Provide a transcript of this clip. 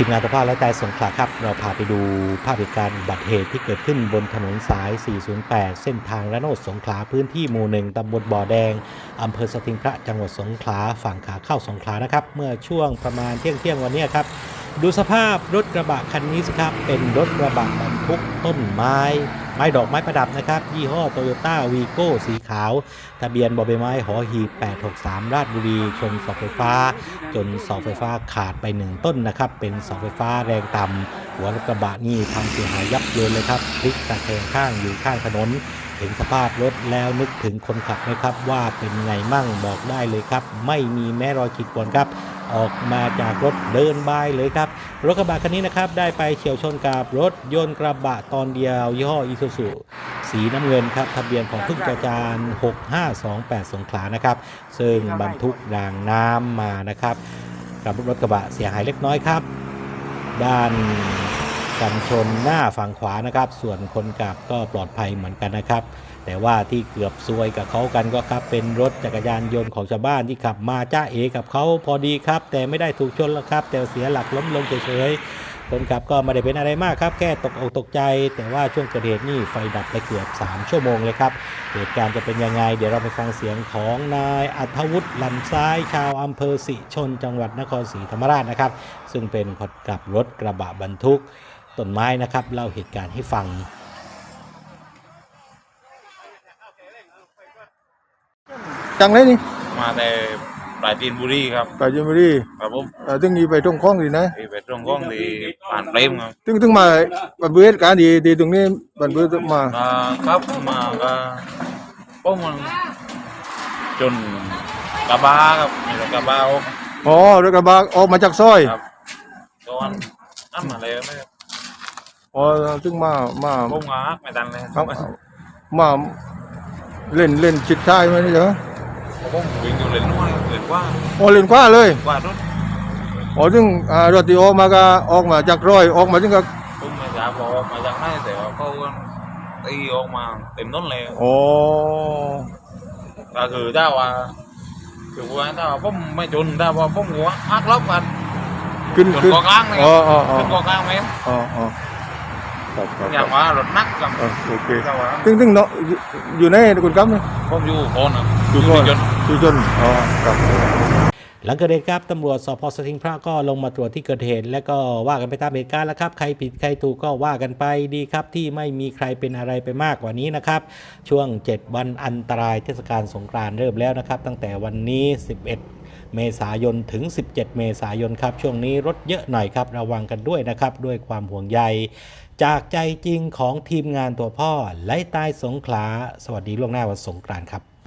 ทีมงานสภาพและแต่สงขลาครับ เราพาไปดูภาพเหตุการณ์อุบัติเหตุที่เกิดขึ้นบนถนนสาย 408 เส้นทางระโนดสงขลาพื้นที่หมู่หนึ่งตำบลบ่อแดง อำเภอสติงพระจังหวัดสงขลาฝั่งขาเข้าสงขลานะครับ เมื่อช่วงประมาณเที่ยงเที่ยงวันนี้ครับ ดูสภาพรถกระบะคันนี้สิครับ เป็นรถกระบะบรรทุกต้นไม้ ไม้ดอกไม้ประดับนะครับ ยี่ห้อโตโยต้าวีโก้สีขาว ทะเบียนบอใบไม้หอหีบ863 ราชบุรีชนเสาไฟฟ้า จนเสาไฟฟ้าขาดไปหนึ่งต้นนะครับ เป็นเสาไฟฟ้าแรงต่ำหัวรถกระบะนี่พังเสียหายยับเยินเลยครับพลิกตะแคงข้างอยู่ข้างถนนเห็นสภาพรถแล้วนึกถึงคนขับไหมครับว่าเป็นไงมั่งบอกได้เลยครับ ไม่มีแม้รอยขีดข่วนครับ ออกมาจากรถเดินบายเลยครับ รถกระบะคันนี้นะครับ ได้ไปเฉียวชนกับรถยนต์กระบะตอนเดียว ยี่ห้ออีซูซูสีน้ำเงินครับทะเบียนของพึ่งจอจาน 6528 สงขลานะครับ ซึ่งบรรทุกรางน้ำมานะครับกับรถกระบะเสียหายเล็กน้อยครับ ด้านกันชนหน้าฝั่งขวานะครับ ส่วนคนขับก็ปลอดภัยเหมือนกันนะครับ แต่ว่าที่เกือบซวยกับเขากันก็ครับ เป็นรถจักรยานยนต์ของชาวบ้านที่ขับมาจ้าเอกับเขาพอดีครับ แต่ไม่ได้ถูกชนแล้วครับ แต่เสียหลักล้มลงเฉยๆคนขับก็ไม่ได้เป็นอะไรมากครับ แค่ตกอกตกใจ แต่ว่าช่วงเกิดเหตุนี่ไฟดับไปเกือบ 3 ชั่วโมงเลยครับ เหตุการณ์จะเป็นยังไง เดี๋ยวเราไปฟังเสียงของนายอัธวุฒิลำซ้ายชาวอำเภอสิชน จังหวัดนครศรีธรรมราชนะครับ ซึ่งเป็นคนขับรถกระบะบรรทุกต้นไม้นะครับเล่าเหตุการณ์ให้ฟัง จังเลยนี่มาแต่ปลายจีนบุรีครับปราจีนบุรีครับผมเอ่อตึงนี้ไปตรงคลองดีนะที่ไปตรงก้องที่ผ่านเปรมครับตึงตึงมาบันเบืเหตุการณ์ดีดีตรงนี้บันเบือมาอ่าครับมาก็ป้องมันจนกระบะครับมีรถกระบะออกอ๋อรถกระบะออกมาจากซอยครับตอนนั่นมาเลยไหมครับอ๋อตึงมามาป้องมาฮักไม่ทันเลยครับมาเล่นเล่นชิดซ้ายไหมนี่เหรอ ป้องวิ่งอยู่เลนนู้นเลนกว่าอ๋อเล่นขวาเลยกว่ารถอ๋อตึงอ่ารถที่ออกมาก็ออกมาจากรอยออกมาถึงกับป้องมาจากออกมาจากไหนแต่ว่าเขาก็ตีออกมาเต็มต้นเลยอ๋อก็คือถ้าว่าคือว่าถ้าว่าผมไม่จนถ้าว่าผมหัวฮักลบกันขึ้นจนขึ้นกอกลางเลยคอ๋อรับอ๋ออ๋อจนกอกลางไหมอ๋ออ๋อ ครับครับอย่างว่ารถนักกับเออโอเคถ้าว่าตึงตึงเนาะอยู่อยู่ในคุณครับเนี่ยผมอยู่โคนครับอยู่ที่ก่อนจน อยู่จนอ๋อครับหลังเกิดเหตุครับตำรวจสพสถิงพระก็ลงมาตรวจที่เกิดเหตุ และก็ว่ากันไปตามเหตุการณ์แล้วครับ ใครผิดใครถูกก็ว่ากันไปดีครับ ที่ไม่มีใครเป็นอะไรไปมากกว่านี้นะครับ ช่วง 7 วันอันตรายเทศกาลสงกรานต์เริ่มแล้วนะครับ ตั้งแต่วันนี้ 11 เมษายนถึง 17 เมษายนครับช่วงนี้รถเยอะหน่อยครับระวังกันด้วยนะครับด้วยความห่วงใยจากใจจริงของทีมงานตัวพ่อไล่ตายสงขลา สวัสดีล่วงหน้าวันสงกรานต์ครับ